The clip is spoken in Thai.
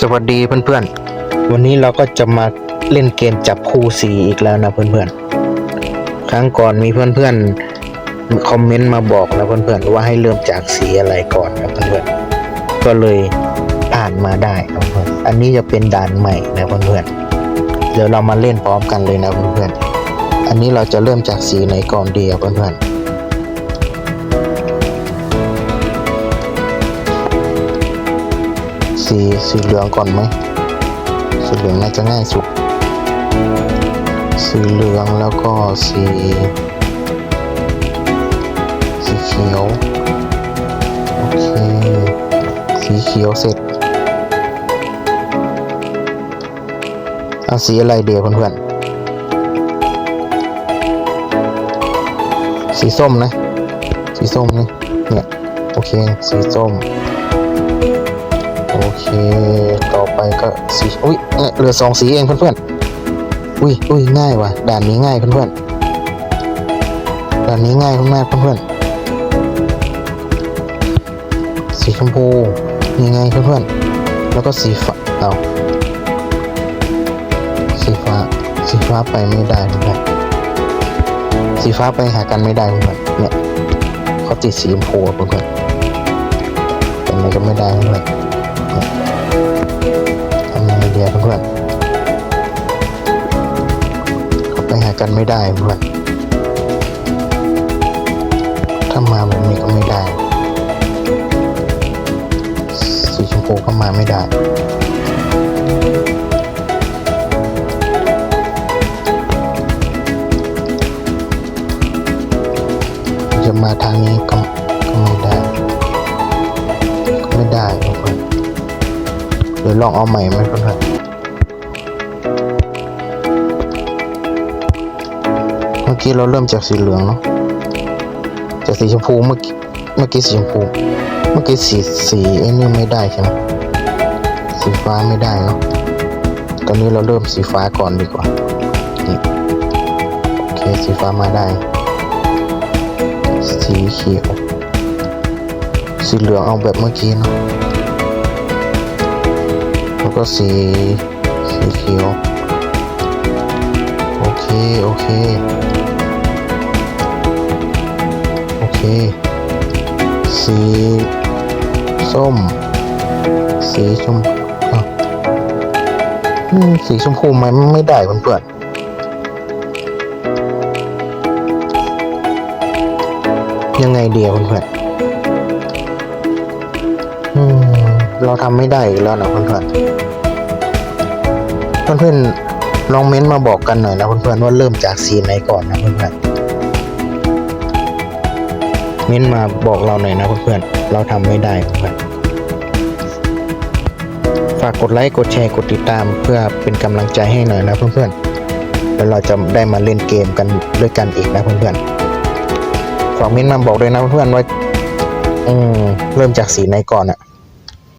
สวัสดีเพื่อนๆ วันนี้เราก็จะมาเล่นเกมจับคู่สีอีกแล้วนะเพื่อนๆ ครั้งก่อนมีเพื่อนๆ คอมเมนต์มาบอกนะเพื่อนๆ ว่าให้เริ่มจากสีอะไรก่อนนะเพื่อนๆ ก็เลยผ่านมาได้นะเพื่อนอันนี้จะเป็นด่านใหม่นะเพื่อนๆ เดี๋ยวเรามาเล่นพร้อมกันเลยนะเพื่อนๆ อันนี้เราจะเริ่มจากสีไหนก่อนดีครับเพื่อนๆ สีสีเหลืองก่อนไหมสีเหลืองน่าจะง่ายสุด สีเหลืองแล้วก็สี สีเขียว โอเค สีเขียวเสร็จ เอาสีอะไรเดียวเพื่อนๆสีส้มนะ สีส้มนี่เนี่ย โอเค สีส้ม อุ้ยเหลือสองสีเองเพื่อนๆ อุ้ยอุ้ยง่ายว่ะ ด่านนี้ง่ายเพื่อนๆ ด่านนี้ง่ายมากเพื่อนๆ สีชมพูยังไงเพื่อนๆ แล้วก็สีฟ้าเอาสีฟ้า สีฟ้าไปไม่ได้เพื่อนๆ สีฟ้าไปหากันไม่ได้เพื่อนๆ เนี่ยเขาติดสีชมพูเพื่อนๆเป็นอะไรก็ไม่ได้เพื่อนๆ กันไม่ได้เพื่อนถ้ามาแบบนี้ก็ไม่ได้ สีชมพูก็มาไม่ได้จะมาทางนี้ก็ก็ไม่ได้ ก็ไม่ได้เพื่อนเดี๋ยวลองเอาใหม่ไหมเพื่อน อกี้เราเริ่มจากสีเหลืองเนาะจากสีชมพูเมื่อกี้เมื่อกี้สีชมพู เมื่อกี้สีสีไอ้นี่ไม่ได้ใช่ไหมสีฟ้าไม่ได้เนาะตอนนี้เราเริ่มสีฟ้าก่อนดีกว่านี่โอเคสีฟ้ามาได้ สีเขียวสีเหลืองเอาแบบเมื่อกี้เนาะแล้วก็สีสีเขียว เค โอเค โอเค สีส้ม สีชมอะอืมสีชมพูมันไม่ได้เพื่อนๆยังไงเดียวเพื่อนๆอืมเราทำไม่ได้แล้วนะเพื่อนๆเพื่อนๆ ลองเม้นต์มาบอกกันหน่อยนะเพื่อนๆว่าเริ่มจากสีไหนก่อนนะเพื่อนๆเม้นต์มาบอกเราหน่อยนะเพื่อนๆเราทำไม่ได้เพื่อนฝากกดไลค์กดแชร์กดติดตามเพื่อเป็นกำลังใจให้หน่อยนะเพื่อนๆแล้วเราจะได้มาเล่นเกมกันด้วยกันอีกนะเพื่อนๆฝากเม้นต์มาบอกด้วยนะเพื่อนๆว่าเริ่มจากสีไหนก่อนอะ